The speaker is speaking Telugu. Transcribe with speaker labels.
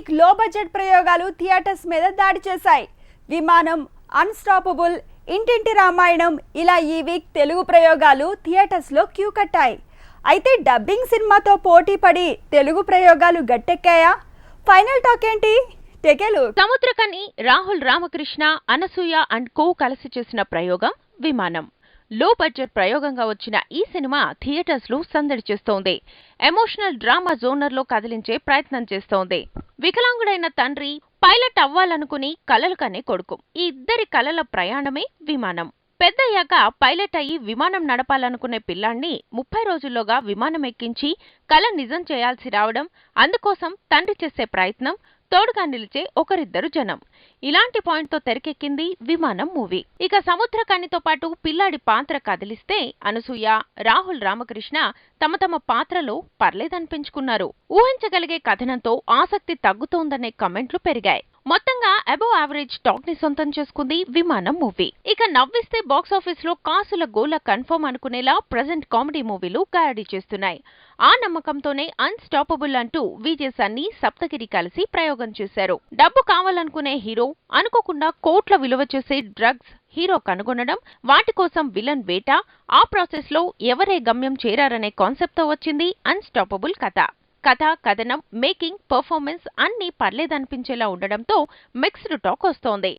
Speaker 1: వీక్లో బడ్జెట్ ప్రయోగాలు థియేటర్స్ మీద దాడి చేశాయి. విమానం అన్స్టాపబుల్. ఇంటింటి రామాయణం. ఇలా ఈ వీక్ తెలుగు ప్రయోగాలు థియేటర్స్లో క్యూ కట్టాయి. అయితే డబ్బింగ్ సినిమాతో పోటీ పడి తెలుగు ప్రయోగాలు గట్టెక్కాయా? ఫైనల్ టాక్ ఏంటి? టెకెలు
Speaker 2: సముద్రకని రాహుల్ రామకృష్ణ అనసూయ అండ్ కో కలిసి చేసిన ప్రయోగం విమానం. లో బడ్జెట్ ప్రయోగంగా వచ్చిన ఈ సినిమా థియేటర్స్లో సందడి చేస్తోంది. ఎమోషనల్ డ్రామా జోనర్లో కదిలించే ప్రయత్నం చేస్తోంది. వికలాంగుడైన తండ్రి పైలట్ అవ్వాలనుకుని కలలు కనే కొడుకు. ఈ ఇద్దరి కలల ప్రయాణమే విమానం. పెద్దయ్యాక పైలట్ అయ్యి విమానం నడపాలనుకునే పిల్లాణ్ణి ముప్పై రోజుల్లోగా విమానం ఎక్కించి కల నిజం చేయాల్సి రావడం అందుకోసం తండ్రి చేసే ప్రయత్నం తోడుగా నిలిచే ఒకరిద్దరు జనం. ఇలాంటి పాయింట్తో తెరకెక్కింది విమానం మూవీ. ఇక సముద్రకానితో పాటు పిల్లాడి పాత్ర కదిలిస్తే అనసూయ రాహుల్ రామకృష్ణ తమ తమ పాత్రలో పర్లేదనిపించుకున్నారు. ఊహించగలిగే కథనంతో ఆసక్తి తగ్గుతోందనే కమెంట్లు పెరిగాయి. మొత్తంగా అబోవ్ యావరేజ్ టాక్ని సొంతం చేసుకుంది విమానం మూవీ. ఇక నవ్విస్తే బాక్సాఫీస్లో కాసుల గోల కన్ఫర్మ్ అనుకునేలా ప్రజెంట్ కామెడీ మూవీలు గారడీ చేస్తున్నాయి. ఆ నమ్మకంతోనే అన్స్టాపబుల్ అంటూ విజయ్ సన్ని సప్తగిరి కలిసి ప్రయోగం చేశారు. డబ్బు కావాలనుకునే హీరో అనుకోకుండా కోట్ల విలువ చేసే డ్రగ్స్ హీరో కనుగొనడం వాటి కోసం విలన్ వేట ఆ ప్రాసెస్లో ఎవరే గమ్యం చేరారనే కాన్సెప్ట్తో వచ్చింది అన్స్టాపబుల్ కథ. కథ కథనం మేకింగ్ పర్ఫార్మెన్స్ అన్నీ పర్లేదనిపించేలా ఉండడంతో మిక్స్డ్ టాక్ వస్తోంది.